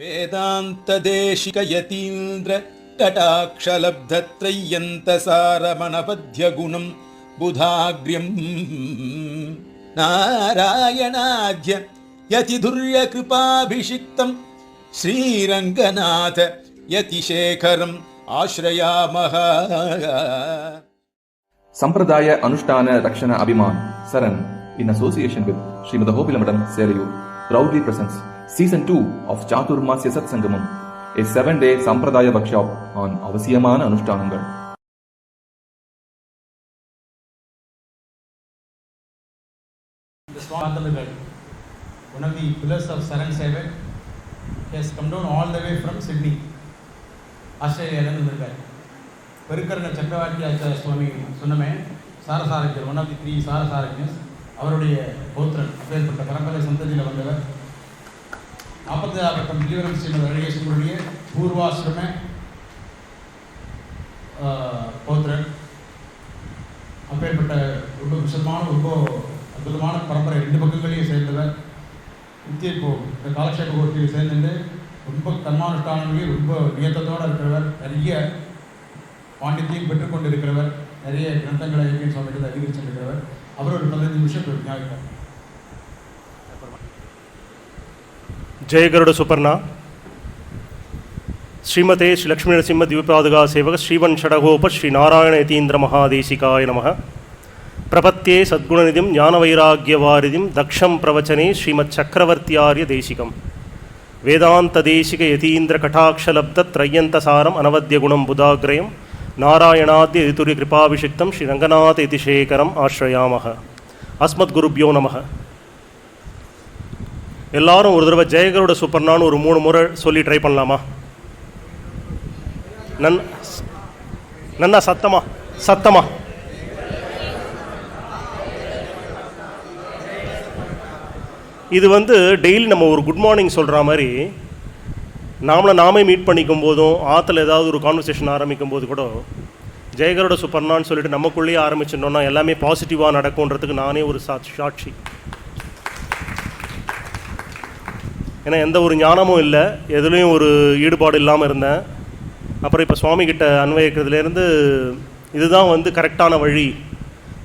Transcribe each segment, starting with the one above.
वेदान्तदेशिकयतीन्द्र कटाक्षलब्धत्रय्यन्तसारमनपद्यगुणम् बुधाग्र्यम् नारायणाद्य यतिधुर्यकृपाभिषिक्तम् Sriranganatha यतिशेखरम् आश्रयामः Sampradaya Anushtana Rakshana Abhiman, Saran, in association with Srimad Hobilamadam Serayu, proudly presents Season 2 of Chaturmasya Satsangamam, a seven day Sampradaya workshop on Avasiyamana Anushtanangal. The one of the pillars of Saran Sevak, has come down all the way from Sydney. ஆஸ்திரேலியாவிலேருந்து வந்திருக்காரு பெருக்கரங்க சக்கரவர்த்தி ஆச்சாரிய சுவாமி சொன்னமே சாரசாரஜர் one of the three சாரசாரஜர்ஸ் அவருடைய பௌத்திரன் அப்பேற்பட்ட பரம்பரை சந்ததியில் வந்தவர் நாற்பத்தி ஆறு ஜீவனம் ஸ்ரீமத் அழகேஸ்வருடைய பூர்வாசிரம போத்திரன் அப்பேற்பட்ட ரொம்ப விஷமான ரொம்ப அற்புதமான பரம்பரை ரெண்டு பக்கங்களையும் சேர்ந்தவர். நித்திய இப்போ இந்த காலக்ஷேப கோஷ்டியில் சேர்ந்துட்டு ரொம்ப கர்மானுஷ்டானங்களையும் ரொம்ப நியத்தத்தோடு இருக்கிறவர் நிறைய பாண்டியத்தையும் பெற்றுக்கொண்டு இருக்கிறவர் நிறைய கிரந்தங்களை இயற்கை சுவாமிகள் அதிகரிச்சிருக்கிறவர். அவர் ஒரு பதினைந்து நிமிஷம் ஞாபகம் జయగరుడు సుపర్ణ శ్రీమతే శ్రీ లక్ష్మీనరసింహ ద్విపాదుగా సేవక శ్రీవన్ షడగోప శ్రీ నారాయణ యతీంద్ర మహాదేశికాయ నమ ప్రపత్తే సద్గుణనిధిం జ్ఞానవైరాగ్యవారిధిం దక్షం ప్రవచనే శ్రీమచ్చక్రవర్త్యార్య దేశికం వేదాంతదేశిక యతీంద్ర కటాక్షలబ్ధ త్రయ్యంతసారం అనవద్య గుణం బుధాగ్రయం నారాయణాద్య యతురి కృపాభిషిక్తం శ్రీ రంగనాథ యతిశేఖరం ఆశ్రయామ అస్మద్గురుభ్యో నమ எல்லாரும் ஒரு தடவை ஜெயகரோட சூப்பர்னான்னு ஒரு மூணு முறை சொல்லி ட்ரை பண்ணலாமா? நன் நன்னா சத்தமா? சத்தமா? இது வந்து டெய்லி நம்ம ஒரு குட் மார்னிங் சொல்கிற மாதிரி நாமளை நாமே மீட் பண்ணிக்கும் போதும் ஆற்றுல ஏதாவது ஒரு கான்வர்சேஷன் ஆரம்பிக்கும் போது கூட ஜெயகரோட சூப்பர்னான்னு சொல்லிட்டு நமக்குள்ளேயே ஆரம்பிச்சிட்டோம்னா எல்லாமே பாசிட்டிவாக நடக்கும்ன்றதுக்கு நானே ஒரு சா சாட்சி. ஏன்னா எந்த ஒரு ஞானமும் இல்லை. எதுலேயும் ஒரு ஈடுபாடு இல்லாமல் இருந்தேன். அப்புறம் இப்போ சுவாமி கிட்ட அன்வயிக்கிறதுலேருந்து இதுதான் வந்து கரெக்டான வழி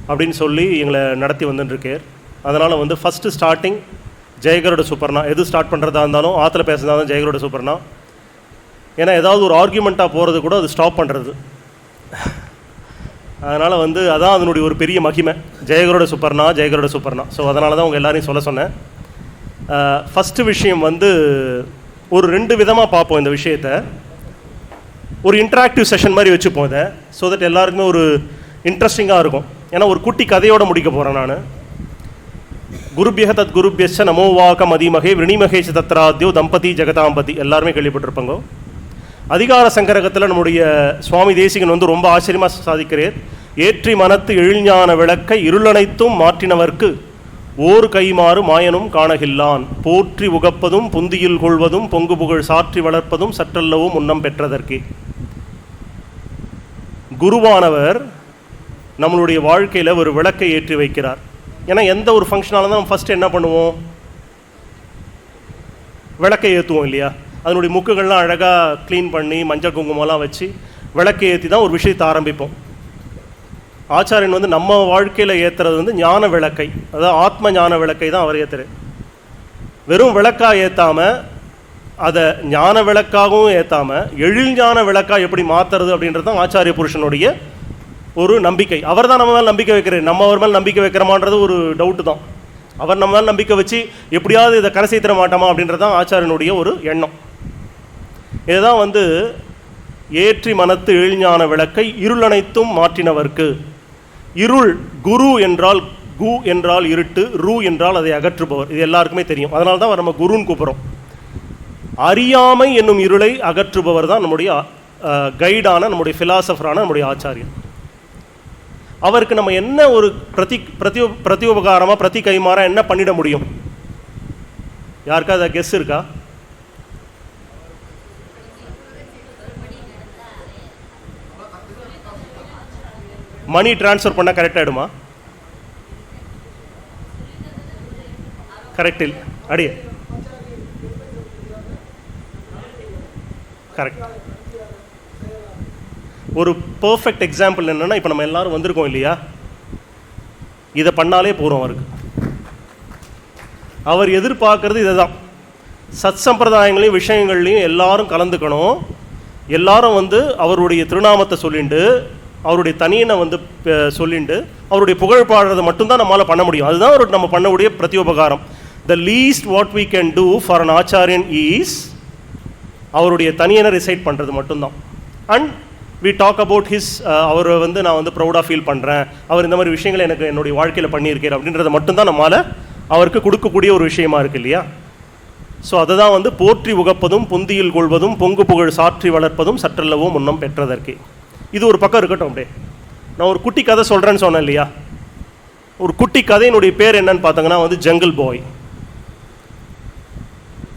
அப்படின்னு சொல்லி எங்களை நடத்தி வந்துட்டுருக்கார். அதனால் வந்து ஃபஸ்ட்டு ஸ்டார்டிங் ஜெயகரோட சூப்பர்னா எது ஸ்டார்ட் பண்ணுறதா இருந்தாலும் ஆற்றுல பேசுறதா இருந்தாலும் ஜெயகரோட சூப்பர்னா ஏன்னா ஏதாவது ஒரு ஆர்கியூமெண்ட்டாக போகிறது கூட அது ஸ்டாப் பண்ணுறது அதனால் வந்து அதான் அதனுடைய ஒரு பெரிய மகிமை. ஜெயகரோட சூப்பர்னா ஜெயகரோட சூப்பர்னா ஸோ அதனால தான் உங்கள் எல்லாரையும் சொல்ல சொன்னேன். ஃபஸ்ட்டு விஷயம் வந்து ஒரு ரெண்டு விதமாக பார்ப்போம் இந்த விஷயத்தை. ஒரு இன்ட்ராக்டிவ் செஷன் மாதிரி வச்சுப்போம் இதை ஸோ தட் எல்லாருக்குமே ஒரு இன்ட்ரெஸ்டிங்காக இருக்கும். ஏன்னா ஒரு குட்டி கதையோட முடிக்க போகிறேன் நான். குருபியக தத் குருபியச்ச நமோ வாக மதிமகே விரணிமகேஷ தத்ராத்யோ தம்பதி ஜெகதாம்பதி. எல்லாருமே கேள்விப்பட்டிருப்பாங்க. அதிகார சங்கரகத்தில் நம்முடைய சுவாமி தேசிகன் வந்து ரொம்ப ஆச்சரியமாக சாதிக்கிறார். ஏற்றி மனத்து எழில்ஞான விளக்கை இருளனைத்தும் மாற்றினவர்க்கு ஓர் கைமாறு மாயனும் காணகில்லான். போற்றி உகப்பதும் புந்தியில் கொள்வதும் பொங்கு புகழ் சாற்றி வளர்ப்பதும் சற்றல்லவும் முன்னம் பெற்றதற்கே. குருவானவர் நம்மளுடைய வாழ்க்கையில் ஒரு விளக்கை ஏற்றி வைக்கிறார். ஏன்னா எந்த ஒரு ஃபங்க்ஷனால தான் ஃபஸ்ட்டு என்ன பண்ணுவோம்? விளக்கை ஏற்றுவோம் இல்லையா? அதனுடைய முக்குகள்லாம் அழகாக க்ளீன் பண்ணி மஞ்சள் குங்குமம்லாம் வச்சு விளக்கை ஏற்றி தான் ஒரு விஷயத்தை ஆரம்பிப்போம். ஆச்சாரியன் வந்து நம்ம வாழ்க்கையில் ஏற்றுறது வந்து ஞான விளக்கை. அதாவது ஆத்ம ஞான விளக்கை தான் அவர் ஏற்றுறாரு வெறும் விளக்காக ஏற்றாமல் அதை ஞான விளக்காகவும் ஏற்றாமல் எழில் ஞான விளக்காக எப்படி மாற்றுறது அப்படின்றது தான் ஆச்சாரிய புருஷனுடைய ஒரு நம்பிக்கை. அவர் தான் நம்ம மேலே நம்பிக்கை வைக்கிறார். நம்ம அவர் மேலே நம்பிக்கை வைக்கிறோமான்றது ஒரு டவுட்டு தான். அவர் நம்ம மேலே நம்பிக்கை வச்சு எப்படியாவது இதை கரை சேர்த்திட மாட்டோமா அப்படின்றது தான் ஆச்சாரியனுடைய ஒரு எண்ணம். இதுதான் வந்து ஏற்றி மனத்து எழில்ஞான விளக்கை இருளனைத்தும் மாற்றினவர்க்கு. இருள் குரு என்றால் கு என்றால் இருட்டு ரு என்றால் அதை அகற்றுபவர். இது எல்லாருக்குமே தெரியும். அதனால தான் நம்ம குருன்னு கூப்பிட்றோம். அறியாமை என்னும் இருளை அகற்றுபவர் தான் நம்முடைய கைடான நம்முடைய ஃபிலாசபரான நம்முடைய ஆச்சாரியன் அவருக்கு நம்ம என்ன ஒரு பிரதி பிரதி பிரதியுபகாரமாக பிரதி கைமாறா என்ன பண்ணிட முடியும்? யாருக்கா அதை கெஸ் இருக்கா? மணி ட்ரான்ஸ்ஃபர் பண்ணால் கரெக்ட் ஆகிடுமா கரெக்ட் இல்லை. அடியே கரெக்ட் ஒரு பர்ஃபெக்ட் எக்ஸாம்பிள் என்னன்னா இப்போ நம்ம எல்லாரும் வந்திருக்கோம் இல்லையா? இதை பண்ணாலே போகிறோம் அவருக்கு. அவர் எதிர்பார்க்கறது இதை தான் சத் சம்பிரதாயங்களையும் விஷயங்கள்லையும் எல்லாரும் கலந்துக்கணும். எல்லாரும் வந்து அவருடைய திருநாமத்தை சொல்லிட்டு அவருடைய தனியனை வந்து சொல்லிட்டு சொல்லிண்டு அவருடைய புகழ் பாடுறதை மட்டும்தான் நம்மளால் பண்ண முடியும். அதுதான் ஒரு நம்ம பண்ணக்கூடிய பிரத்யோபகாரம். The least what we can do for an ஆச்சாரியன் ஈஸ் அவருடைய தனியனை ரிசைட் பண்ணுறது மட்டும்தான். And we talk about his அவரை வந்து நான் வந்து ப்ரௌடாக ஃபீல் பண்ணுறேன் அவர் இந்த மாதிரி விஷயங்களை எனக்கு என்னுடைய வாழ்க்கையில் பண்ணியிருக்கார் அப்படின்றத மட்டும்தான் நம்மளால் அவருக்கு கொடுக்கக்கூடிய ஒரு விஷயமா இருக்கு இல்லையா? ஸோ அதை தான் வந்து போற்றி உகப்பதும் பொந்தியில் கொள்வதும் பொங்கு புகழ் சாற்றி வளர்ப்பதும் சற்றல்லவோ முன்னம் பெற்றதற்கே. இது ஒரு பக்கம் இருக்கட்டும் அப்படியே. நான் ஒரு குட்டி கதை சொல்கிறேன்னு சொன்னேன் இல்லையா? ஒரு குட்டி கதையினுடைய பேர் என்னன்னு பார்த்தோங்கன்னா வந்து ஜங்கிள் பாய்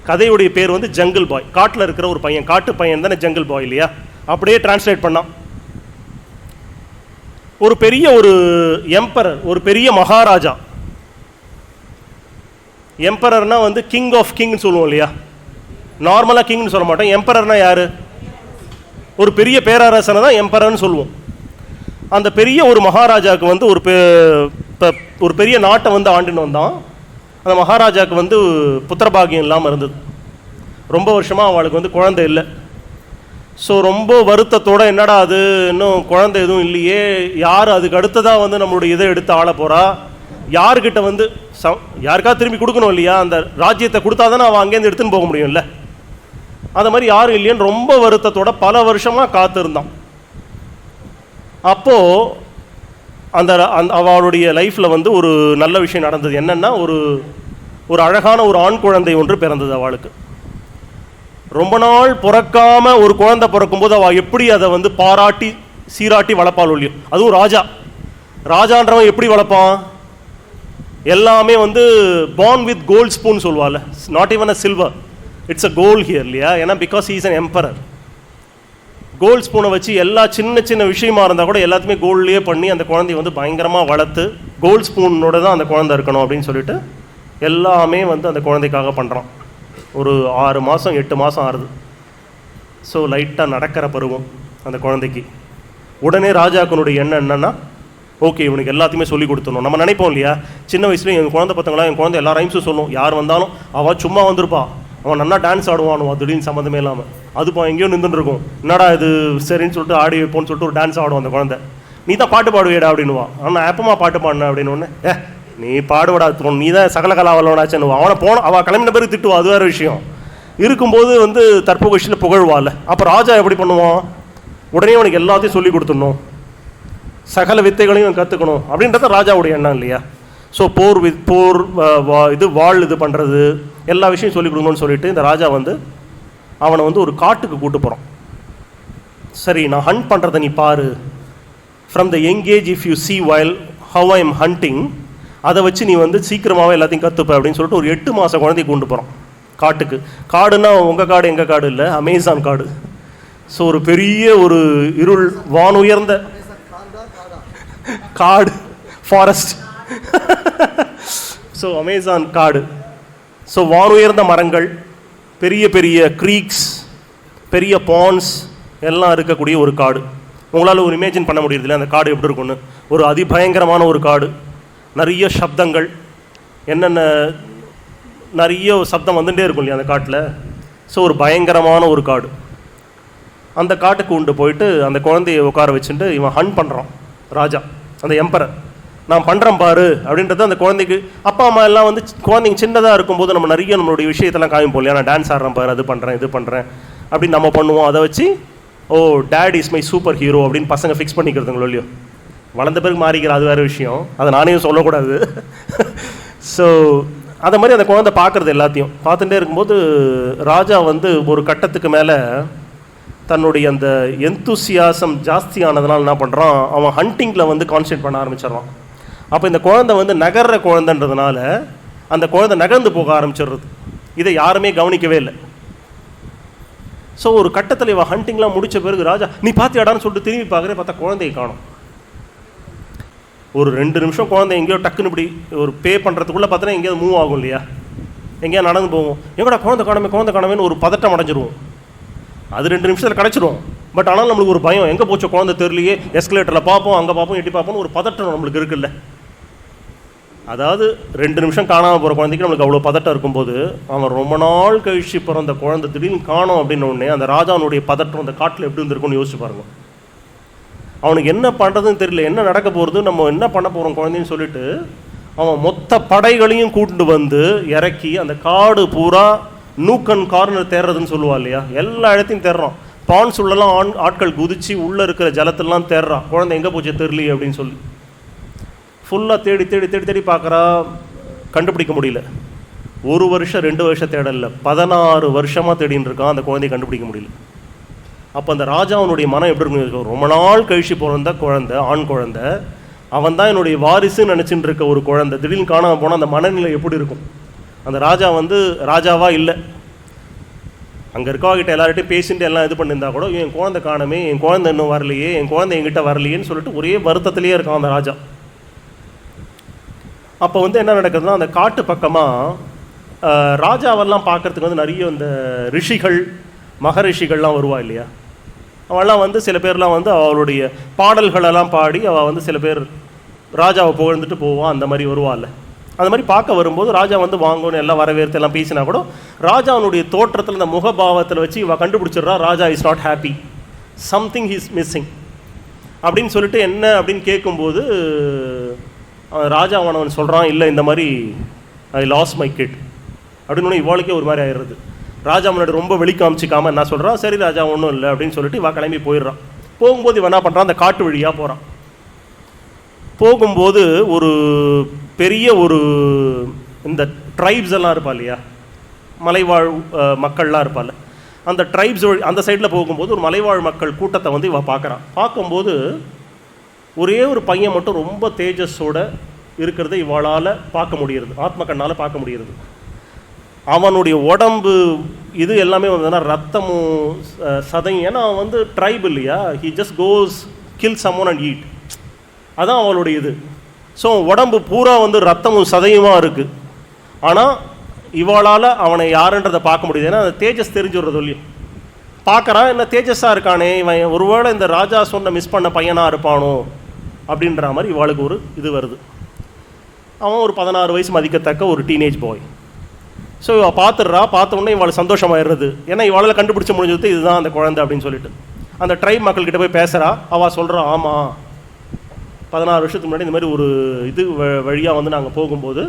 கதையுடைய பேர் வந்து ஜங்கிள் பாய் காட்டில் இருக்கிற ஒரு பையன் காட்டு பையன் தானே ஜங்கிள் பாய் இல்லையா? அப்படியே டிரான்ஸ்லேட் பண்ணான். ஒரு பெரிய ஒரு எம்பரர் ஒரு பெரிய மகாராஜா. எம்பரர்னா வந்து கிங் ஆஃப் கிங்னு சொல்லுவோம் இல்லையா? நார்மலாக கிங்னு சொல்ல மாட்டோம். எம்பரர்னா யாரு? ஒரு பெரிய பேரரசனை தான் எம்பரர்னு சொல்லுவோம். அந்த பெரிய ஒரு மகாராஜாவுக்கு வந்து ஒரு பெ- ஒரு பெரிய நாட்டை வந்து ஆண்டுன்னு வந்தான். அந்த மகாராஜாவுக்கு வந்து புத்திரபாகியம் இல்லாமல் இருந்தது. ரொம்ப வருஷமாக அவளுக்கு வந்து குழந்தை இல்லை. ஸோ ரொம்ப வருத்தத்தோட என்னடா அது? இன்னும் குழந்தை எதுவும் இல்லையே. யார் அதுக்கு அடுத்ததாக வந்து நம்மளுடைய இதை எடுத்து ஆள போகிறா யார்கிட்ட வந்து ச யாருக்கா திரும்பி கொடுக்கணும் இல்லையா? அந்த ராஜ்யத்தை கொடுத்தா தானே அவன் அங்கேருந்து எடுத்துன்னு போக முடியும்ல? அதை மாதிரி யாரும் இல்லையேன்னு ரொம்ப வருத்தத்தோட பல வருஷமாக காத்திருந்தான். அப்போது அந்த அந் அவளுடைய லைஃப்பில் வந்து ஒரு நல்ல விஷயம் நடந்தது. என்னென்னா ஒரு ஒரு அழகான ஒரு ஆண் குழந்தை ஒன்று பிறந்தது அவளுக்கு. ரொம்ப நாள் பிறக்காம ஒரு குழந்தை பிறக்கும்போது அவள் எப்படி அதை வந்து பாராட்டி சீராட்டி வளர்ப்பாள் ஒழியும் அதுவும் ராஜா. ராஜான்றவன் எப்படி வளர்ப்பான்? எல்லாமே வந்து பார்ன் வித் கோல்ட் ஸ்பூன் சொல்லுவாள் not even a silver it's a goal here இல்லையா ஏன்னா because is an emperor gold ஸ்பூனை வச்சு எல்லா சின்ன சின்ன விஷயமா இருந்தால் கூட எல்லாத்தையுமே கோல்ட்லேயே பண்ணி அந்த குழந்தைய வந்து பயங்கரமாக வளர்த்து கோல்ட் ஸ்பூனோட தான் அந்த குழந்தை இருக்கணும் அப்படின்னு சொல்லிட்டு எல்லாமே வந்து அந்த குழந்தைக்காக பண்ணுறான் ஒரு ஆறு மாதம் எட்டு மாதம் ஆறுது. ஸோ லைட்டாக நடக்கிற பருவம் அந்த குழந்தைக்கு. உடனே ராஜாக்கனுடைய எண்ணம் என்னன்னா ஓகே இவனுக்கு எல்லாத்தையுமே சொல்லி கொடுத்துடணும். நம்ம நினைப்போம் இல்லையா? சின்ன வயசுலேயும் என் குழந்தை பார்த்தவங்களா என் குழந்தை எல்லா ரைம்ஸும் சொல்லும். யார் வந்தாலும் அவள் சும்மா வந்திருப்பா. அவன் நல்லா டான்ஸ் ஆடுவானுவா திடீர்னு சம்மந்தமே இல்லாமல் அதுப்பா எங்கேயோ நின்றுருக்கும் என்னடா இது சரின்னு சொல்லிட்டு ஆடி வைப்போன்னு சொல்லிட்டு ஒரு டான்ஸ் ஆடுவான் அந்த குழந்தை. நீ தான் பாட்டு பாடுவேடா அப்படின்னுவா. ஆனால் எப்பமா பாட்டு பாடின அப்படின்னு ஒன்று ஏ நீ பாடுவடா தோணும் நீ தான் சகல கலாவல்லவனாச்சுன்னு அவனை போன அவள் கிளம்பின பிறகு திட்டுவா அது வேறு விஷயம். இருக்கும்போது வந்து தற்புகழ்ச்சியில் புகழ்வாள் அப்போ ராஜா எப்படி பண்ணுவான்? உடனே அவனுக்கு எல்லாத்தையும் சொல்லி கொடுத்துடணும். சகல வித்தைகளையும் கற்றுக்கணும் அப்படின்றத ராஜாவுடைய எண்ணம் இல்லையா? ஸோ போர் வித் போர் வ- இது வாழ் இது பண்ணுறது எல்லா விஷயம் சொல்லி கொடுக்கணும்னு சொல்லிட்டு இந்த ராஜா வந்து அவனை வந்து ஒரு காட்டுக்கு கூட்டு போகிறான் சரி நான் ஹண்ட் பண்ணுறதை நீ பாரு. From the young if you see while how I am hunting அதை வச்சு நீ வந்து சீக்கிரமாகவே எல்லாத்தையும் கற்றுப்ப அப்படின்னு சொல்லிட்டு ஒரு எட்டு மாத குழந்தைய கொண்டு போகிறான் காட்டுக்கு. காடுன்னா உங்கள் காடு எங்கள் காடு இல்லை அமேசான் காடு. ஸோ ஒரு பெரிய ஒரு இருள் வானுயர்ந்த காடு ஃபாரஸ்ட் ஸோ அமேசான் காடு ஸோ வானுயர்ந்த மரங்கள் பெரிய பெரிய க்ரீக்ஸ் பெரிய பான்ஸ் எல்லாம் இருக்கக்கூடிய ஒரு காடு உங்களால் ஒரு இமேஜின் பண்ண முடியறதில்ல. அந்த காடு எப்படி இருக்கும்னு. ஒரு அதிபயங்கரமான ஒரு காடு நிறைய சப்தங்கள் என்னென்ன நிறைய சப்தம் வந்துட்டே இருக்கும் இல்லையா அந்த காட்டில் ஸோ ஒரு பயங்கரமான ஒரு காடு அந்த காட்டுக்கு உண்டு போயிட்டு அந்த குழந்தைய உட்கார வச்சுட்டு இவன் ஹன் பண்ணுறான் ராஜா அந்த எம்பரர் நான் பண்ணுறேன் பாரு அப்படின்றது அந்த குழந்தைக்கு அப்பா அம்மா எல்லாம் வந்து குழந்தைங்க சின்னதாக இருக்கும்போது நம்ம நிறைய நம்மளுடைய விஷயத்தெல்லாம் காமிப்போம் இல்லையா நான் டான்ஸ் ஆடுறேன் பாரு அது பண்ணுறேன் இது பண்ணுறேன் அப்படின்னு நம்ம பண்ணுவோம். அதை வச்சு ஓ dad is my super hero அப்படின்னு பசங்க ஃபிக்ஸ் பண்ணிக்கிறதுங்களோ இல்லையோ. வளர்ந்த பிறகு மாறிக்கிற அது வேறு விஷயம். அதை நானே சொல்லக்கூடாது. ஸோ அதை மாதிரி அந்த குழந்தை பார்க்குறது எல்லாத்தையும். பார்த்துட்டே இருக்கும்போது ராஜா வந்து ஒரு கட்டத்துக்கு மேலே தன்னுடைய அந்த எந்தூசியாசம் ஜாஸ்தியானதுனால என்ன பண்ணுறான் அவன் ஹண்டிங்கில் வந்து கான்சன்ட்ரேட் பண்ண ஆரம்பிச்சிடறான். அப்போ இந்த குழந்தை வந்து நகர்ற குழந்தைன்றதுனால அந்த குழந்தை நகர்ந்து போக ஆரம்பிச்சிடுறது. இதை யாருமே கவனிக்கவே இல்லை. ஸோ ஒரு கட்டத்தில் இவன் ஹண்டிங்லாம் முடிச்ச பிறகு ராஜா நீ பார்த்தியாடான்னு சொல்லிட்டு திரும்பி பார்க்குறே பார்த்தா குழந்தையை காணும். ஒரு ரெண்டு நிமிஷம் குழந்தை எங்கேயோ டக்குன்னு இப்படி ஒரு பே பண்ணுறதுக்குள்ளே பார்த்தோன்னா எங்கேயாவது மூவ் ஆகும் இல்லையா? எங்கேயா நடந்து போவோம். எங்கடா குழந்தை காணமே குழந்தை காணமேன்னு ஒரு பதட்டம் அடைஞ்சிருவோம். அது ரெண்டு நிமிஷத்தில் கிடச்சிரும். பட் ஆனால் நம்மளுக்கு ஒரு பயம் எங்கே போச்சோ குழந்தை தெரியலையே எஸ்கலேட்டரில் பார்ப்போம் அங்கே பார்ப்போம் எட்டி பார்ப்போம் ஒரு பதட்டம் நம்மளுக்கு இருக்குல்ல. அதாவது ரெண்டு நிமிஷம் காணாமல் போகிற குழந்தைக்கு நம்மளுக்கு அவ்வளோ பதட்டம் இருக்கும்போது அவன் ரொம்ப நாள் கழிச்சு பிறந்த குழந்தை திடீர்னு காணும் அப்படின்னு உடனே அந்த ராஜாவனுடைய பதட்டம் அந்த காட்டில் எப்படி இருந்திருக்கும்னு யோசிச்சு பாருங்க. அவனுக்கு என்ன பண்ணுறதுன்னு தெரியல என்ன நடக்க போகிறது நம்ம என்ன பண்ண போகிறோம் குழந்தைன்னு சொல்லிட்டு அவன் மொத்த படைகளையும் கூட்டிட்டு வந்து இறக்கி அந்த காடு பூரா நூக்கன் கார்னர் தேடுறதுன்னு சொல்லுவா இல்லையா? எல்லா இடத்தையும் தேடுறான் பான்ஸ் உள்ளலாம் ஆண் ஆட்கள் குதிச்சு உள்ளே இருக்கிற ஜலத்திலலாம் தேடுறான் குழந்தை எங்கே போச்சு தெரியலையே அப்படின்னு சொல்லி. ஃபுல்லாக தேடி தேடி தேடி தேடி பார்க்குறா கண்டுபிடிக்க முடியல. ஒரு வருஷம் ரெண்டு வருஷம் தேடல பதினாறு வருஷமாக தேடின்னு இருக்கான். அந்த குழந்தையை கண்டுபிடிக்க முடியல. அப்போ அந்த ராஜாவனுடைய மனம் எப்படி இருக்கும் ரொம்ப நாள் கழிச்சு பிறந்த குழந்தை ஆண் குழந்தை. அவன் தான் என்னுடைய வாரிசுன்னு நினச்சிட்டு இருக்க ஒரு குழந்தை. திடீர்னு காணாமல் போனால் அந்த மனநிலை எப்படி இருக்கும்? அந்த ராஜா வந்து ராஜாவா இல்லை. அங்கே இருக்கவங்கிட்ட எல்லார்கிட்டையும் பேசிட்டு எல்லாம் இது பண்ணியிருந்தா கூட என் குழந்தை காணமே. என் குழந்தை இன்னும் வரலையே. என் குழந்தை என்கிட்ட வரலையேன்னு சொல்லிட்டு ஒரே வருத்தத்திலேயே இருக்கான் அந்த ராஜா. அப்போ வந்து என்ன நடக்குதுன்னா அந்த காட்டு பக்கமாக ராஜாவெல்லாம் பார்க்கறதுக்கு வந்து நிறைய இந்த ரிஷிகள் மகரிஷிகள்லாம் வருவா இல்லையா? அவெல்லாம் வந்து சில பேர்லாம் வந்து அவளுடைய பாடல்களெல்லாம் பாடி அவள் வந்து சில பேர் ராஜாவை புகழ்ந்துட்டு போவான் அந்த மாதிரி வருவாள் அந்த மாதிரி பார்க்க வரும்போது ராஜா வந்து வாங்கணும் எல்லாம் வரவேற்று எல்லாம் பேசினா கூட ராஜாவுடைய தோற்றத்தில் இந்த முகபாவத்தில் வச்சு இவ கண்டுபிடிச்சிடுறா Raja is not happy something is missing அப்படின்னு சொல்லிட்டு என்ன அப்படின்னு கேட்கும்போது அவன் ராஜா அவனவன் சொல்கிறான் இல்லை இந்த மாதிரி ஐ லாஸ் மை கிட் அப்படின்னு இவாளுக்கே ஒரு மாதிரி ஆயிடுறது. ராஜா முன்னாடி ரொம்ப வெளி காமிச்சிக்காம என்ன சொல்கிறான் சரி ராஜா ஒன்றும் இல்லை அப்படின்னு சொல்லிட்டு இவா கிளம்பி போயிடுறான் போகும்போது இவன் என்ன பண்ணுறான் அந்த காட்டு வழியாக போகிறான் போகும்போது ஒரு பெரிய ஒரு இந்த ட்ரைப்ஸ் எல்லாம் இருப்பா இல்லையா? மலைவாழ் மக்கள்லாம் இருப்பாள். அந்த ட்ரைப்ஸ் அந்த சைடில் போகும்போது ஒரு மலைவாழ் மக்கள் கூட்டத்தை வந்து இவன் பார்க்குறான் பார்க்கும்போது ஒரே ஒரு பையன் மட்டும் ரொம்ப தேஜஸோட இருக்கிறத இவளால் பார்க்க முடியுது ஆத்ம கண்ணால் பார்க்க முடியுது அவனுடைய உடம்பு இது எல்லாமே வந்ததுன்னா ரத்தமும் சதையும் ஏன்னா அவன் வந்து ட்ரைப் இல்லையா? He just goes kill salmon and eat அதான் அவளுடைய இது. ஸோ உடம்பு பூரா வந்து ரத்தமும் சதையுமா இருக்குது ஆனால் இவளால் அவனை யாருன்றதை பார்க்க முடியுது. ஏன்னா அந்த தேஜஸ் தெரிஞ்சுடுறது இல்லையா? பார்க்குறான் என்ன தேஜஸாக இருக்கானே? இவன் ஒருவேளை இந்த ராஜா சொன்ன மிஸ் பண்ண பையனாக இருப்பானோ? அப்படின்ற மாதிரி இவாளுக்கு ஒரு இது வருது. அவன் ஒரு பதினாறு வயசு மதிக்கத்தக்க ஒரு டீனேஜ் பாய் ஸோ இவள் பார்த்துடுறா பார்த்த உடனே இவள் சந்தோஷமாயிடுறது. ஏன்னா இவளால் கண்டுபிடிச்ச முடிஞ்சது இதுதான் அந்த குழந்தை அப்படின்னு சொல்லிட்டு. அந்த ட்ரைப் மக்கள்கிட்ட போய் பேசுகிறா அவள் சொல்கிறா ஆமாம் பதினாறு வருஷத்துக்கு முன்னாடி இந்த மாதிரி ஒரு இது வழியாக வந்து நாங்கள் போகும்போது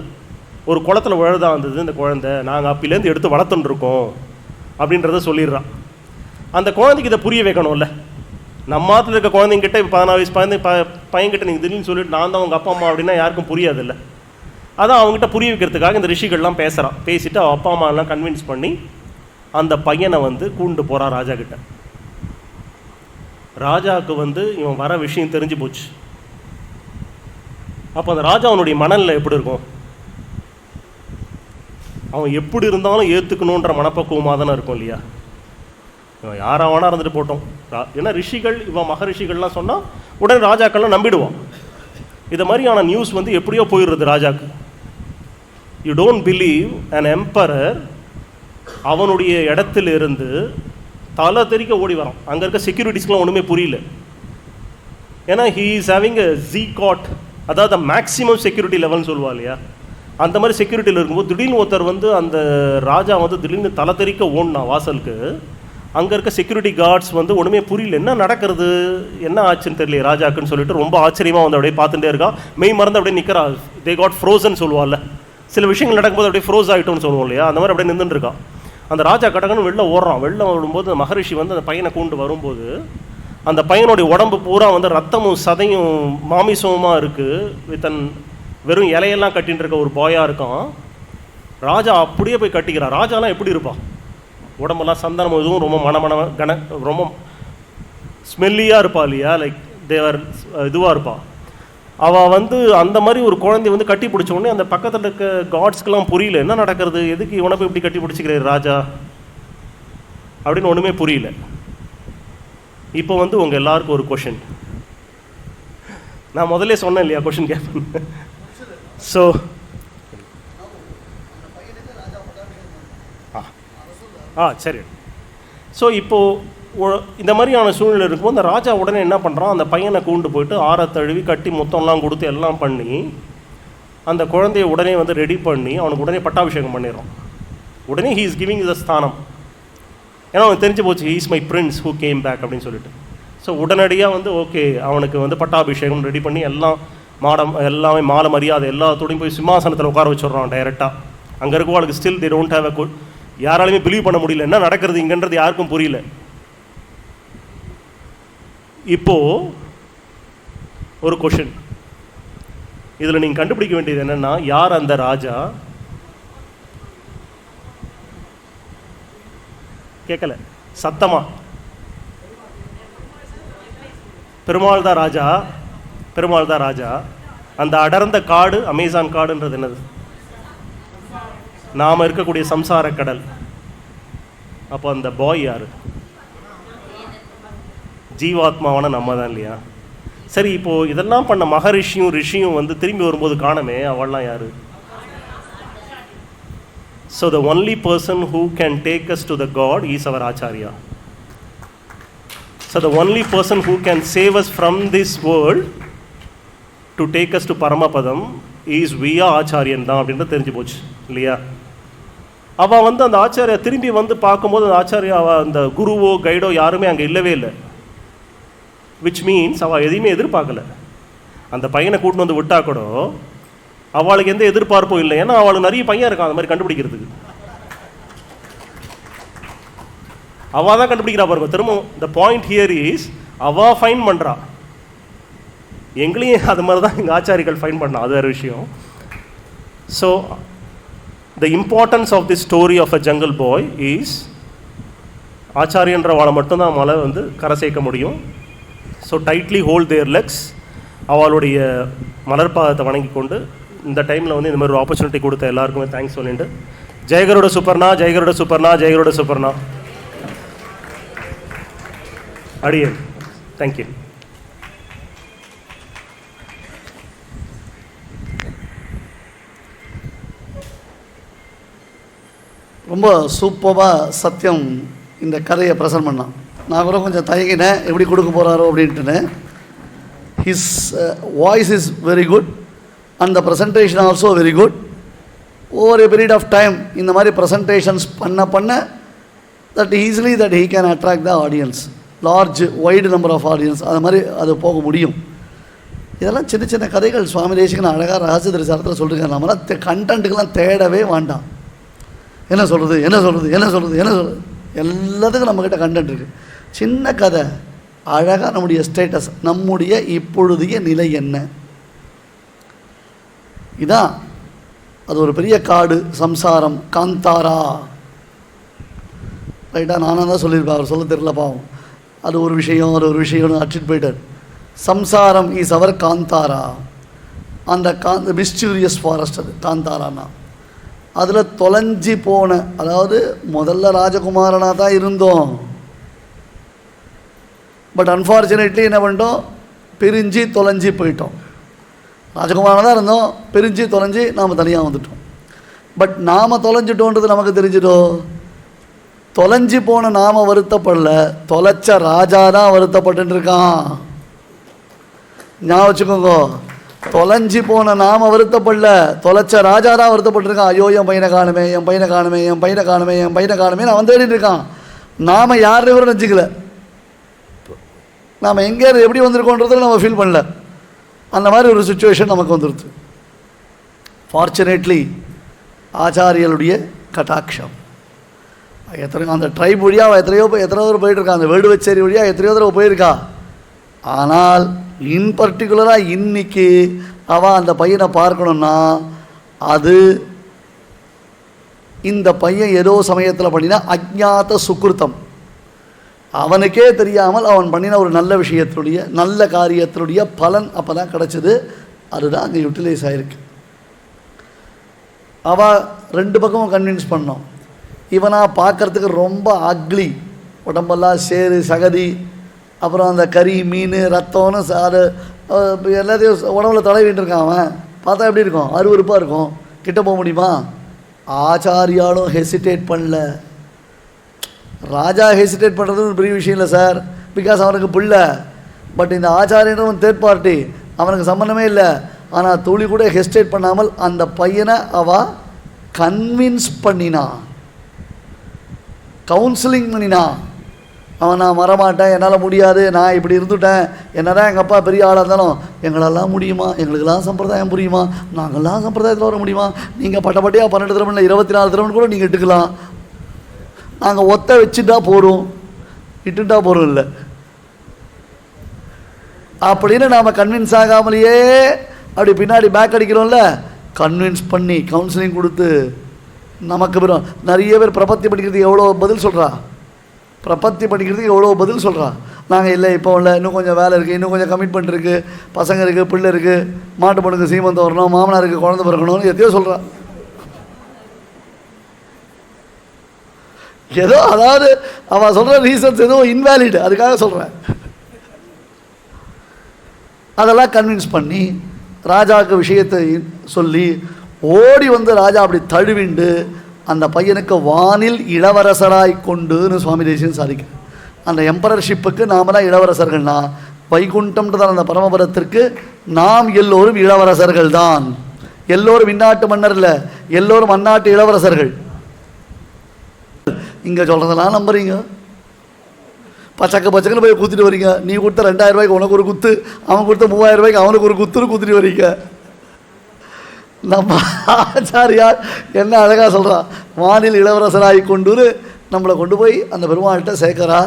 ஒரு குளத்துல உழதா வந்தது இந்த குழந்தை. நாங்கள் அப்பிலேருந்து எடுத்து வளர்த்துட்டுருக்கோம் அப்படின்றத சொல்லிடுறான் அந்த குழந்தைக்கு இதை புரிய வைக்கணும்ல. நம்ம மாதத்தில் இருக்க குழந்தைங்கிட்ட இப்போ பதினாறு வயசு பையன் ப பையன்கிட்ட நீங்கள் திடீர்னு சொல்லிட்டு நான் தான் உங்கள் அப்பா அம்மா அப்படின்னா யாருக்கும் புரியாதில்ல. அதான் அவங்ககிட்ட புரிய வைக்கிறதுக்காக இந்த ரிஷிகள்லாம் பேசுகிறான் பேசிட்டு அவள் அப்பா அம்மாலாம் கன்வின்ஸ் பண்ணி அந்த பையனை வந்து கூண்டு போகிறான் ராஜா கிட்ட. ராஜாவுக்கு வந்து இவன் வர விஷயம் தெரிஞ்சு போச்சு. அப்போ அந்த ராஜா அவனுடைய மனநிலை எப்படி இருக்கும்? அவன் எப்படி இருந்தாலும் ஏற்றுக்கணுன்ற மனப்பக்குவமாக தானே இருக்கும் இல்லையா? இவன் யாராக வேணா இருந்துட்டு போட்டோம். ரா- ஏன்னா ரிஷிகள் இவன் மகரிஷிகள்லாம் சொன்னால் உடனே ராஜாக்கள்லாம் நம்பிடுவான். இதை மாதிரியான நியூஸ் வந்து எப்படியோ போயிடுறது ராஜாக்கு. You don't believe an emperor அவனுடைய இடத்துல இருந்து தலை தெறிக்க ஓடி வரான். அங்கே இருக்க செக்யூரிட்டிஸ்க்கெலாம் ஒன்றுமே புரியல. ஏன்னா he is having a Z cat அதாவது மேக்ஸிமம் செக்யூரிட்டி லெவல்னு சொல்லுவா இல்லையா? அந்த மாதிரி செக்யூரிட்டியில் இருக்கும்போது திடீர்னு ஒருத்தர் வந்து அந்த ராஜா வந்து திடீர்னு தலை தெறிக்க ஓடினா வாசலுக்கு. அங்கே இருக்க செக்யூரிட்டி கார்ட்ஸ் வந்து ஒன்றுமே புரியல. என்ன நடக்கிறது? என்ன ஆச்சுன்னு தெரியல ராஜாக்குன்னு சொல்லிட்டு ரொம்ப ஆச்சரியமாக வந்து அப்படியே பார்த்துட்டே இருக்கான். மெய் மறந்து அப்படியே நிற்கிறா தே காட் ஃப்ரோசன் சொல்லுவாள்ல. சில விஷயங்கள் நடக்கும்போது அப்படியே ஃப்ரோஸ் ஆகிட்டோம்னு சொல்லுவோம் இல்லையா? அந்த மாதிரி அப்படியே நின்றுருக்கான் அந்த ராஜா கடகன்னு வெளில ஓடுறான். வெளில ஓடும்போது மகரிஷி வந்து அந்த பையனை கூண்டு வரும்போது அந்த பையனுடைய உடம்பு பூரா வந்து ரத்தமும் சதையும் மாமிசமுமா இருக்குது வித்தன் வெறும் இலையெல்லாம் கட்டின்னு இருக்க ஒரு பாயாக இருக்கான். ராஜா அப்படியே போய் கட்டிக்கிறான். ராஜாலாம் எப்படி இருப்பான்? உடம்பெல்லாம் சந்தனம் இதுவும் ரொம்ப மனமன கன ரொம்ப ஸ்மெல்லியாக இருப்பா இல்லையா? லைக் தேவர் இதுவாக இருப்பா. அவள் வந்து அந்த மாதிரி ஒரு குழந்தைய வந்து கட்டி பிடிச்ச உடனே அந்த பக்கத்தில் இருக்க காட்ஸ்க்கெலாம் புரியல. என்ன நடக்கிறது? எதுக்கு இவனை போய் இப்படி கட்டி பிடிச்சிக்கிறாரு ராஜா? அப்படின்னு ஒன்றுமே புரியல. இப்போ வந்து உங்கள் எல்லாருக்கும் ஒரு கொஷின் நான் முதல்ல சொன்னேன் இல்லையா கொஷின் கேட்பேன் ஸோ ஆ சரி. ஸோ இப்போது இந்த மாதிரியான சூழ்நிலை இருக்கும்போது அந்த ராஜா உடனே என்ன பண்ணுறான் அந்த பையனை கூண்டு போயிட்டு ஆற தழுவி கட்டி மொத்தம்லாம் கொடுத்து எல்லாம் பண்ணி அந்த குழந்தைய உடனே வந்து ரெடி பண்ணி அவனுக்கு உடனே பட்டாபிஷேகம் பண்ணிடுறான். உடனே ஹீ இஸ் கிவிங் த ஸ்தானம். ஏன்னா அவனுக்கு தெரிஞ்சு போச்சு he's my prince who came back அப்படின்னு சொல்லிட்டு. ஸோ உடனடியாக வந்து ஓகே அவனுக்கு வந்து பட்டாபிஷேகம் ரெடி பண்ணி எல்லாம் மாடம் எல்லாமே மாலை மரியாதை எல்லாத்தோடையும் போய் சிம்மாசனத்தில் உட்கார வச்சிடுறான் டைரெக்டாக அங்கே இருக்கவங்களுக்கு still the don't have a good யாராலையுமே பிலீவ் பண்ண முடியல. என்ன நடக்கிறது இங்கன்றது யாருக்கும் புரியல. இப்போ ஒரு கொஷின் இதில் நீங்கள் கண்டுபிடிக்க வேண்டியது என்னன்னா யார் அந்த ராஜா? கேட்கல சத்தமா. பெருமாள் தான் ராஜா. பெருமாள் தான் ராஜா. அந்த அடர்ந்த காடு அமேசான் காடுன்றது என்னது? நாம் இருக்கக்கூடிய சம்சார கடல். அப்போ அந்த பாய் யார்? ஜீவாத்மாவான நம்ம தான் இல்லையா? சரி இப்போது இதெல்லாம் பண்ண மகரிஷியும் ரிஷியும் வந்து திரும்பி வரும்போது காணமே அவள்லாம் யார்? So the only person who can take us to the God is our Acharya so the only person who can save us from this world to take us to Paramapadam is via ஆச்சாரியன் தான் அப்படின்றது தெரிஞ்சு போச்சு இல்லையா? அவள் வந்து அந்த ஆச்சாரியா திரும்பி வந்து பார்க்கும்போது அந்த ஆச்சாரியா அவள் அந்த குருவோ கைடோ யாருமே அங்கே இல்லவே இல்லை. விச் மீன்ஸ் அவள் எதையுமே எதிர்பார்க்கல. அந்த பையனை கூட்டின்னு வந்து விட்டா கூட அவளுக்கு எந்த எதிர்பார்ப்பும் இல்லை. ஏன்னா அவளுக்கு நிறைய பையன் இருக்கான் அந்த மாதிரி கண்டுபிடிக்கிறதுக்கு. அவள் தான் கண்டுபிடிக்கிறா பாருங்க. திரும்ப த பாயிண்ட் ஹியர் இஸ் அவள் ஃபைன் பண்ணுறா எங்களையும் அது மாதிரி தான் எங்கள் ஆச்சாரிகள் ஃபைன் பண்ணா. அது வேறு விஷயம். So the importance of the story of a jungle boy is ஆச்சாரியன்றவாளை மட்டும்தான் மலை வந்து கரை சேர்க்க முடியும். So tightly hold their legs அவளுடைய மலர்பாதத்தை வணங்கி கொண்டு இந்த டைமில் வந்து இந்த மாதிரி ஒரு ஆப்பர்ச்சுனிட்டி கொடுத்த எல்லாருக்குமே தேங்க்ஸ் சொல்லிட்டு. ஜெயகரோட சூப்பர்னா ஜெயகரோட சூப்பர்னா ஜெயகரோட சூப்பர்னா அடியன். தேங்க்யூ ரொம்ப சூப்பராக சத்தியம் இந்த கதையை ப்ரெசன்ட் பண்ணான். நான் கூட கொஞ்சம் தயங்கினேன் எப்படி கொடுக்க போகிறாரோ அப்படின்ட்டுன்னு. His voice is very good and the presentation also very good over a period of time இந்த மாதிரி ப்ரெசன்டேஷன்ஸ் பண்ண பண்ண that easily that he can attract the audience large wide number of audience அது மாதிரி அது போக முடியும். இதெல்லாம் சின்ன சின்ன கதைகள். சுவாமி தேசிகன் அழகாக ரகசிய தரிசனத்தில் சொல்லியிருக்காரு நம்மளாம் கண்டென்ட்டுக்கெல்லாம் தேடவே வேண்டாம். என்ன சொல்கிறது என்ன சொல்கிறது என்ன சொல்கிறது என்ன சொல்கிறது எல்லாத்துக்கும் நம்மக்கிட்ட கண்டென்ட் இருக்குது சின்ன கதை அழகாக நம்முடைய ஸ்டேட்டஸ் நம்முடைய இப்பொழுதைய நிலை என்ன? இதான் அது ஒரு பெரிய காடு சம்சாரம் காந்தாரா. ரைட்டாக நானாக தான் சொல்லியிருப்பேன் அவர் சொல்ல தெரியல பாவம். அது ஒரு விஷயம் அது ஒரு விஷயம்னு அடிச்சுட்டு போயிட்டார். சம்சாரம் இஸ் அவர் காந்தாரா. அந்த காந்த மிஸ்டீரியஸ் ஃபாரஸ்ட் அது காந்தாரானா அதில் தொலைஞ்சி போன அதாவது முதல்ல ராஜகுமாரனாக தான் இருந்தோம். பட் அன்ஃபார்ச்சுனேட்லி என்ன பண்ணிட்டோம்? பிரிஞ்சு தொலைஞ்சி போயிட்டோம். ராஜகுமாரனாக தான் இருந்தோம். பிரிஞ்சு தொலைஞ்சி நாம் தனியாக வந்துட்டோம். பட் நாம் தொலைஞ்சிட்டோன்றது நமக்கு தெரிஞ்சிட்டோம் தொலைஞ்சி போன நாம வருத்தப்படல. தொலைச்ச ராஜா தான் வருத்தப்பட்டுருக்கான் ஞாபகம் வச்சுக்கோங்க. தொலைஞ்சி போன நாம வருத்தப்படல. தொலைச்ச ராஜா தான் வருத்தப்பட்டிருக்கான். ஐயோ என் பையனை காணுமே என் பையனை காணுமே என் பையனை காணுமே என் பையனை காணுமே. நான் தேடிட்டு இருக்கான் நாம் யாரையும் கூட நினச்சிக்கல. நாம் எங்கே எப்படி வந்திருக்கோன்றதில் நம்ம ஃபீல் பண்ணல. அந்த மாதிரி ஒரு சுச்சுவேஷன் நமக்கு வந்துடுது ஃபார்ச்சுனேட்லி ஆச்சாரியலுடைய கட்டாட்சம். எத்தனையோ அந்த ட்ரைப் வழியாக எத்தனையோ எத்தனையோ தூரம் போயிட்டுருக்கா அந்த வேடு வச்சேரி வழியாக எத்தனையோ தடவை போயிருக்கா ஆனால் இன் பர்டிகுலராக இன்னைக்கு அவள் அந்த பையனை பார்க்கணுன்னா அது இந்த பையன் ஏதோ சமயத்தில் பண்ணினா அஜ்ஞாத சுக்ருத்தம். அவனுக்கே தெரியாமல் அவன் பண்ணின ஒரு நல்ல விஷயத்தினுடைய நல்ல காரியத்தினுடைய பலன் அப்போ தான் கிடச்சிது. அதுதான் அங்கே யூட்டிலைஸ் ஆகிருக்கு அவள் ரெண்டு பக்கமும் கன்வின்ஸ் பண்ணோம். இவனாக பார்க்கறதுக்கு ரொம்ப அக்லி உடம்பெல்லாம் சேரு சகதி அப்புறம் அந்த கறி மீன் ரத்தம்னு ச- அது எல்லாத்தையும் உடம்புல தடவிட்டு இருக்கான் அவன். பார்த்தா எப்படி இருக்கும்? அருவருப்பாக இருக்கும். கிட்ட போக முடியுமா? ஆச்சாரியாலும் ஹெசிடேட் பண்ணல. ராஜா ஹெசிடேட் பண்ணுறது ஒரு பெரிய விஷயம் இல்லை சார் பிகாஸ் அவனுக்கு பிள்ளை. பட் இந்த ஆச்சாரியனும் தேர்ட் பார்ட்டி அவனுக்கு சம்மந்தமே இல்லை. ஆனால் துளி கூட ஹெசிடேட் பண்ணாமல் அந்த பையனை அவ கன்வின்ஸ் பண்ணினா. கவுன்சிலிங் பண்ணினா. அவன் நான் வரமாட்டேன் என்னால் முடியாது நான் இப்படி இருந்துட்டேன். என்னதான் எங்கள் அப்பா பெரிய ஆளாக இருந்தாலும் எங்களெல்லாம் முடியுமா? எங்களுக்கெல்லாம் சம்பிரதாயம் புரியுமா? நாங்கள்லாம் சம்பிரதாயத்தில் வர முடியுமா? நீங்கள் பட்டப்பட்டியாக பன்னெண்டு திரமணி இல்லை இருபத்தி நாலு திரமணி கூட நீங்கள் இட்டுக்கலாம் நாங்கள் ஒத்த வச்சுட்டா போகிறோம் இட்டுட்டா போகிறோம் இல்லை. அப்படின்னு நாம் கன்வின்ஸ் ஆகாமலேயே அப்படி பின்னாடி பேக் அடிக்கிறோம்ல கன்வின்ஸ் பண்ணி கவுன்சிலிங் கொடுத்து நமக்கு பிறகு நிறைய பேர் பிரபத்தி படிக்கிறதுக்கு எவ்வளோ பதில் சொல்கிறா பிரபத்தி படிக்கிறதுக்கு எவ்வளோ பதில் சொல்கிறான் நாங்கள் இல்லை இப்போ இல்லை இன்னும் கொஞ்சம் வேலை இருக்குது இன்னும் கொஞ்சம் கமிட்மெண்ட் இருக்குது பசங்க இருக்குது பிள்ளை இருக்குது மாட்டு பொண்ணுக்கு சீமந்தம் வரணும் மாமனாருக்கு குழந்தை பிறக்கணும்னு எதையோ சொல்கிறான் ஏதோ அதாவது அவன் சொல்கிற ரீசன்ஸ் எதுவும் இன்வேலிட் அதுக்காக சொல்கிறேன் அதெல்லாம் கன்வின்ஸ் பண்ணி ராஜாவுக்கு விஷயத்தை சொல்லி ஓடி வந்து ராஜா அப்படி தழுவிண்டு அந்த பையனுக்கு வானில் இளவரசராய் கொண்டுன்னு சுவாமி தேசியம் சாதிக்க. அந்த எம்பரர்ஷிப்புக்கு நாம தான் இளவரசர்கள்னா வைகுண்டம்ன்றதான அந்த பரமபுரத்திற்கு நாம் எல்லோரும் இளவரசர்கள் தான் எல்லோரும் இந்நாட்டு மன்னர் இல்லை எல்லோரும் அந்நாட்டு இளவரசர்கள். இங்கே சொல்கிறதெல்லாம் நம்புறீங்க. பச்சக்க பச்சக்கன்னு போய் குத்திட்டு வரீங்க. நீ கொடுத்த ரெண்டாயிரம் ரூபாய்க்கு உனக்கு ஒரு குத்து அவன் கொடுத்த மூவாயிரம் ரூபாய்க்கு அவனுக்கு ஒரு குத்துன்னு குத்திட்டு வரீங்க. நம்ம ஆச்சாரியார் என்ன அழகாக சொல்கிறான் வானில் இளவரசராய் கொண்டு நம்மளை கொண்டு போய் அந்த பெருமாள்கிட்ட சேர்க்குறா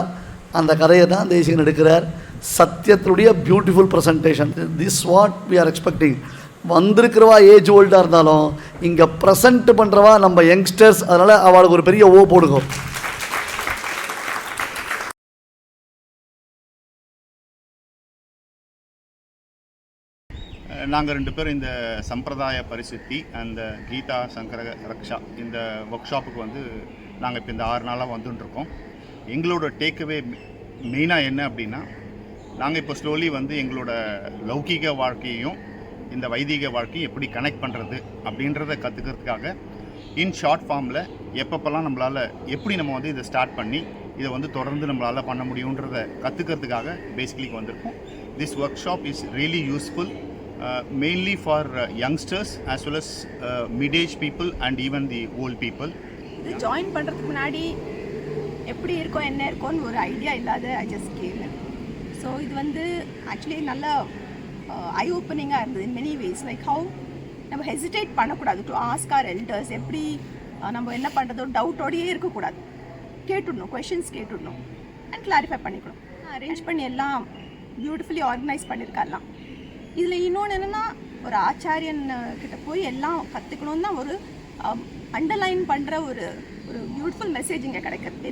அந்த கதையை தான் தேசிகன் எடுக்கிறார். சத்தியத்தினுடைய beautiful presentation this what we are expecting வந்திருக்கிறவா age ஓல்டாக இருந்தாலும் இங்கே ப்ரெசன்ட் பண்ணுறவா நம்ம யங்ஸ்டர்ஸ் அதனால் அவளுக்கு ஒரு பெரிய ஓ போடுக்கும் நாங்கள் ரெண்டு பேரும் இந்த சம்பிரதாய பரிசுத்தி அந்த கீதா சங்கர ரக்ஷா இந்த ஒர்க் ஷாப்புக்கு வந்து நாங்கள் இப்போ இந்த ஆறு நாளாக வந்துட்டுருக்கோம். எங்களோட டேக்அவே மெயினாக என்ன அப்படின்னா நாங்கள் இப்போ ஸ்லோலி வந்து எங்களோட லௌகீக வாழ்க்கையையும் இந்த வைதீக வாழ்க்கையும் எப்படி கனெக்ட் பண்ணுறது அப்படின்றத கற்றுக்கிறதுக்காக இன் ஷார்ட் ஃபார்மில் எப்பப்பெல்லாம் நம்மளால் எப்படி நம்ம வந்து இதை ஸ்டார்ட் பண்ணி இதை வந்து தொடர்ந்து நம்மளால் பண்ண முடியுன்றத கற்றுக்கிறதுக்காக பேசிக்கலி வந்திருக்கோம். This workshop is really useful mainly for youngsters as well as mid age people and even the old people இது ஜாயின் பண்ணுறதுக்கு முன்னாடி எப்படி இருக்கோ என்ன இருக்கோன்னு ஒரு ஐடியா இல்லாத ஐ ஜஸ்ட் கேம் ஸோ இது வந்து ஆக்சுவலி நல்ல uh, ஐ ஓப்பனிங்காக இருந்தது in many ways like how நம்ம ஹெசிடேட் பண்ணக்கூடாது. டு ஆஸ்க் ஆர் எல்டர்ஸ் எப்படி uh, நம்ம என்ன பண்ணுறதோ டவுட்டோடையே இருக்கக்கூடாது. கேட்டுடணும் கொஷின்ஸ் கேட்டுடணும் அண்ட் கிளாரிஃபை பண்ணிக்கணும். அரேஞ்ச் பண்ணி எல்லாம் பியூட்டிஃபுல்லி ஆர்கனைஸ் பண்ணியிருக்கலாம் இதில் இன்னொன்று என்னென்னா ஒரு ஆச்சாரியன் கிட்ட போய் எல்லாம் கற்றுக்கணுன்னு தான் ஒரு அண்டர்லைன் பண்ணுற ஒரு ஒரு பியூட்டிஃபுல் மெசேஜ் இங்கே கிடைக்கிறது